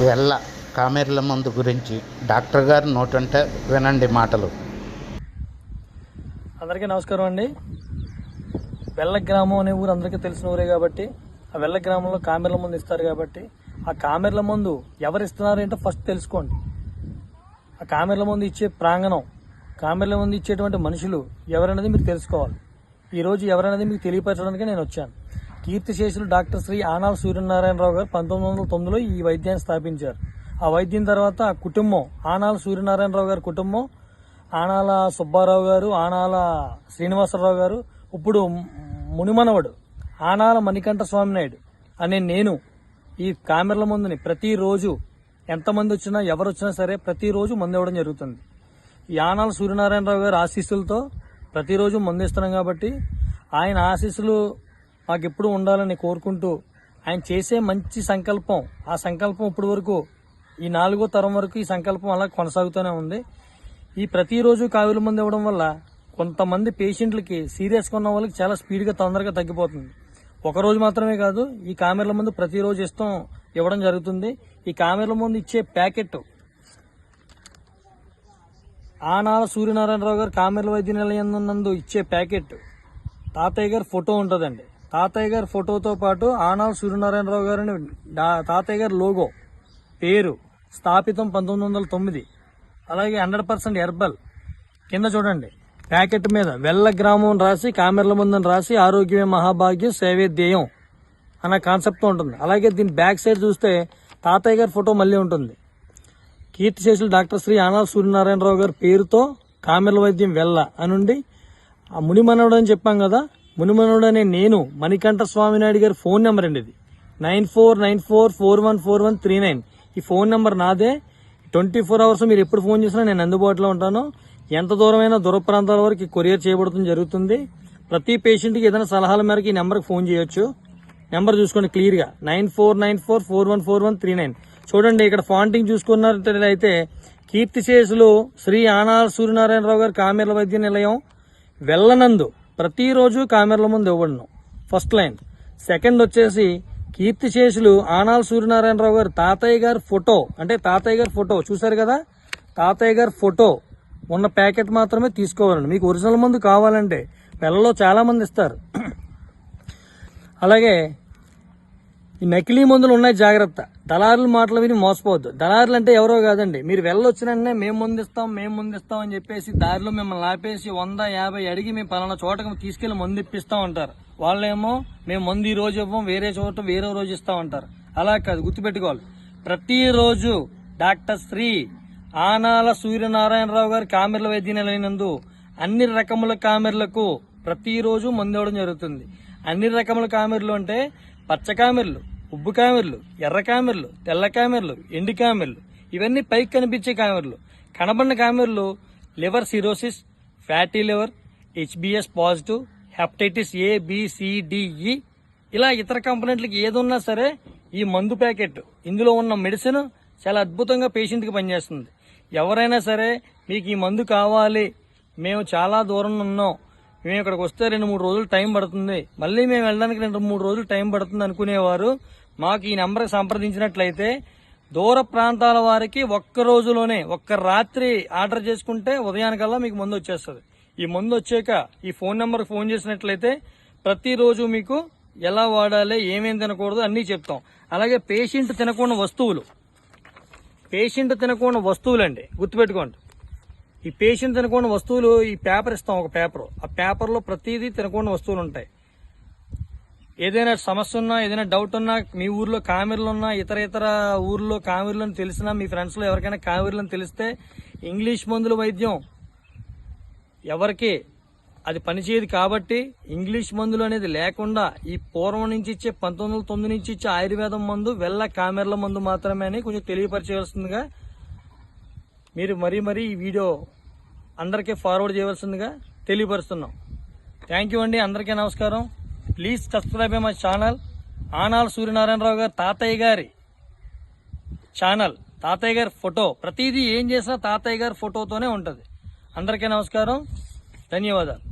వెళ్ళ కామెర్ల మందు గురించి డాక్టర్ గారు నోటంటే వినండి మాటలు. అందరికీ నమస్కారం అండి. వెల్ల గ్రామం అనే ఊరు అందరికీ తెలిసిన ఊరే కాబట్టి ఆ వెల్ల గ్రామంలో కామెర్ల మందు ఇస్తారు కాబట్టి ఆ కామెర్ల మందు ఎవరు ఇస్తున్నారు ఏంటో ఫస్ట్ తెలుసుకోండి. ఆ కామెర్ల మందు ఇచ్చే ప్రాంగణం కామెర్ల మందు ఇచ్చేటువంటి మనుషులు ఎవరనేది మీరు తెలుసుకోవాలి. ఈరోజు ఎవరనేది మీకు తెలియపరచడానికి నేను వచ్చాను. కీర్తిశేషులు డాక్టర్ శ్రీ ఆనాల్ సూర్యనారాయణరావు గారు పంతొమ్మిది వందల తొమ్మిదిలో ఈ వైద్యాన్ని స్థాపించారు. ఆ వైద్యం తర్వాత ఆ కుటుంబం ఆనాల సూర్యనారాయణరావు గారి కుటుంబం ఆనాల సుబ్బారావు గారు ఆనాల శ్రీనివాసరావు గారు ఇప్పుడు మునిమనవడు ఆనాల మణికంఠ స్వామి నాయుడు అనే నేను ఈ కామెర్ల మందుని ప్రతిరోజు ఎంతమంది వచ్చినా ఎవరు వచ్చినా సరే ప్రతిరోజు మందు ఇవ్వడం జరుగుతుంది. ఈ ఆనాల సూర్యనారాయణరావు గారి ఆశీస్సులతో ప్రతిరోజు మందు ఇస్తున్నాం కాబట్టి ఆయన ఆశీస్సులు మాకు ఎప్పుడు ఉండాలని కోరుకుంటూ ఆయన చేసే మంచి సంకల్పం ఆ సంకల్పం ఇప్పటి వరకు ఈ నాలుగో తరం వరకు ఈ సంకల్పం అలా కొనసాగుతూనే ఉంది. ఈ ప్రతిరోజు కావిల మందు ఇవ్వడం వల్ల కొంతమంది పేషెంట్లకి సీరియస్గా ఉన్న వాళ్ళకి చాలా స్పీడ్గా తొందరగా తగ్గిపోతుంది. ఒకరోజు మాత్రమే కాదు ఈ కామెర్ల మందు ప్రతిరోజు ఇస్తాం ఇవ్వడం జరుగుతుంది. ఈ కామెర్ల మందు ఇచ్చే ప్యాకెట్ ఆనాల సూర్యనారాయణరావు గారు కామెర్ల వైద్య నిలయం నందు ఇచ్చే ప్యాకెట్ తాతయ్య గారు ఫోటో ఉంటుందండి. తాతయ్య గారి ఫోటోతో పాటు ఆనాల్ సూర్యనారాయణరావు గారిని తాతయ్య గారి లోగో పేరు స్థాపితం పంతొమ్మిది వందల తొమ్మిది. అలాగే హండ్రెడ్ పర్సెంట్ హెర్బల్. కింద చూడండి. ప్యాకెట్ మీద వెల్ల గ్రామం రాసి కామెర్ల ముందని రాసి ఆరోగ్యమే మహాభాగ్యం సేవే ధ్యేయం అన్న కాన్సెప్ట్ ఉంటుంది. అలాగే దీని బ్యాక్ సైడ్ చూస్తే తాతయ్య గారి ఫోటో మళ్ళీ ఉంటుంది. కీర్తిశేషులు డాక్టర్ శ్రీ ఆనాల్ సూర్యనారాయణరావు గారి పేరుతో కామెర్ల వైద్యం వెళ్ళ అనుండి ఆ మునిమనవుడు అని చెప్పాం కదా మునుమనుడనే నేను మణికంఠ స్వామినాయుడు గారి ఫోన్ నెంబర్ అండి ఇది. Nine four nine four four one four one three nine. ఈ ఫోన్ నెంబర్ నాదే. ట్వంటీ ఫోర్ అవర్స్ మీరు ఎప్పుడు ఫోన్ చేసినా నేను అందుబాటులో ఉంటాను. ఎంత దూరమైనా దూర ప్రాంతాల వరకు కొరియర్ చేయబడుతుంది జరుగుతుంది. ప్రతి పేషెంట్కి ఏదైనా సలహాల మేరకు ఈ నెంబర్కి ఫోన్ చేయొచ్చు. నెంబర్ చూసుకోండి క్లియర్గా. Nine four nine four four one four one three nine. చూడండి ఇక్కడ ఫాంటింగ్ చూసుకున్నట్లయితే కీర్తిశేషులు శ్రీ ఆనార్ సూర్యనారాయణరావు గారి కామెర్ల వైద్య నిలయం వెళ్ళనందు ప్రతిరోజు కెమెరాల ముందు ఇవ్వడను ఫస్ట్ లైన్. సెకండ్ వచ్చేసి కీర్తిశేషులు ఆనాల్ సూర్యనారాయణరావు గారు తాతయ్య గారి ఫోటో. అంటే తాతయ్య గారి ఫోటో. చూసారు కదా? తాతయ్య గారి ఫోటో. ఉన్న ప్యాకెట్ మాత్రమే తీసుకోవాలండి. మీకు ఒరిజినల్ మందు కావాలంటే పిల్లల్లో చాలామంది ఇస్తారు. అలాగే ఈ నకిలీ మందులు ఉన్నాయి జాగ్రత్త. దళారుల మాటలు విని మోసపోవద్దు. దళారులు అంటే ఎవరో కాదండి. మీరు వెళ్ళొచ్చిన వెంటనే మేము ముందిస్తాం మేము ముందిస్తాం అని చెప్పేసి దారిలో మిమ్మల్ని ఆపేసి వంద యాభై అడిగి మేము పలానా చోటకు తీసుకెళ్ళి మందు ఇప్పిస్తాం అంటారు వాళ్ళేమో మేము మందు ఈ రోజు ఇవ్వం వేరే చోట వేరే రోజు ఇస్తాం అంటారు అలా కాదు గుర్తుపెట్టుకోవాలి. ప్రతిరోజు డాక్టర్ శ్రీ ఆనాల సూర్యనారాయణరావు గారి కామెర్ల వైద్య అన్ని రకముల కామెర్లకు ప్రతిరోజు మందు ఇవ్వడం జరుగుతుంది. అన్ని రకముల కామెర్లు అంటే పచ్చ కామెర్లు. ఉబ్బు కామెర్లు ఎర్ర కామెర్లు తెల్ల కామెర్లు ఎండి కామెర్లు ఇవన్నీ పైకి కనిపించే కామెర్లు. కనబడిన కామెర్లు liver cirrhosis fatty liver HBS positive hepatitis A B C D E ఇలా ఇతర కంపెనీలకు ఏదున్నా సరే ఈ మందు ప్యాకెట్ ఇందులో ఉన్న మెడిసిన్ చాలా అద్భుతంగా పేషెంట్కి పనిచేస్తుంది. ఎవరైనా సరే మీకు ఈ మందు కావాలి మేము చాలా దూరం ఉన్నాం మేము ఇక్కడికి వస్తే రెండు మూడు రోజులు టైం పడుతుంది మళ్ళీ మేము వెళ్ళడానికి రెండు మూడు రోజులు టైం పడుతుంది అనుకునేవారు మాకు ఈ నెంబర్ సంప్రదించినట్లయితే దూర ప్రాంతాల వారికి ఒక్క రోజులోనే ఒక్క రాత్రి ఆర్డర్ చేసుకుంటే ఉదయానికల్లా మీకు మందు వచ్చేస్తుంది. ఈ మందు వచ్చాక ఈ ఫోన్ నెంబర్కి ఫోన్ చేసినట్లయితే ప్రతిరోజు మీకు ఎలా వాడాలి ఏమేమి తినకూడదు అన్నీ చెప్తాం. అలాగే పేషెంట్ తినకుండా వస్తువులు. పేషెంట్ తినకుండా వస్తువులు అండి గుర్తుపెట్టుకోండి. ఈ పేషెంట్ తినకుండా వస్తువులు ఈ పేపర్ ఇస్తాం ఒక పేపర్. ఆ పేపర్లో ప్రతిదీ తినకుండా వస్తువులు ఉంటాయి. ఏదైనా సమస్య ఉన్నా ఏదైనా డౌట్ ఉన్నా మీ ఊర్లో కామెర్లు ఉన్నా ఇతర ఇతర ఊర్లో కామెర్లను తెలిసినా మీ ఫ్రెండ్స్లో ఎవరికైనా కామెర్లను తెలిస్తే ఇంగ్లీష్ మందుల వైద్యం ఎవరికి? అది పనిచేయదు కాబట్టి ఇంగ్లీష్ మందులు అనేది లేకుండా ఈ పూర్వం నుంచి ఇచ్చే పంతొమ్మిది వందల తొమ్మిది నుంచి ఇచ్చే ఆయుర్వేదం మందు వెళ్ళ కామెర్ల మందు మాత్రమే అని కొంచెం తెలియపరచవలసిందిగా మీరు మరీ మరీ ఈ వీడియో అందరికీ ఫార్వర్డ్ చేయవలసిందిగా తెలియపరుస్తున్నాం. థ్యాంక్ యూ అండి. అందరికీ నమస్కారం. Please subscribe my channel. ఆనాల్ Suryanarayana Rao గారు తాతయ్య గారి ఛానల్. తాతయ్య గారి ఫోటో. ప్రతిదీ ఏం చేసినా తాతయ్య గారి ఫోటోతోనే ఉంటుంది. అందరికీ నమస్కారం. ధన్యవాదాలు.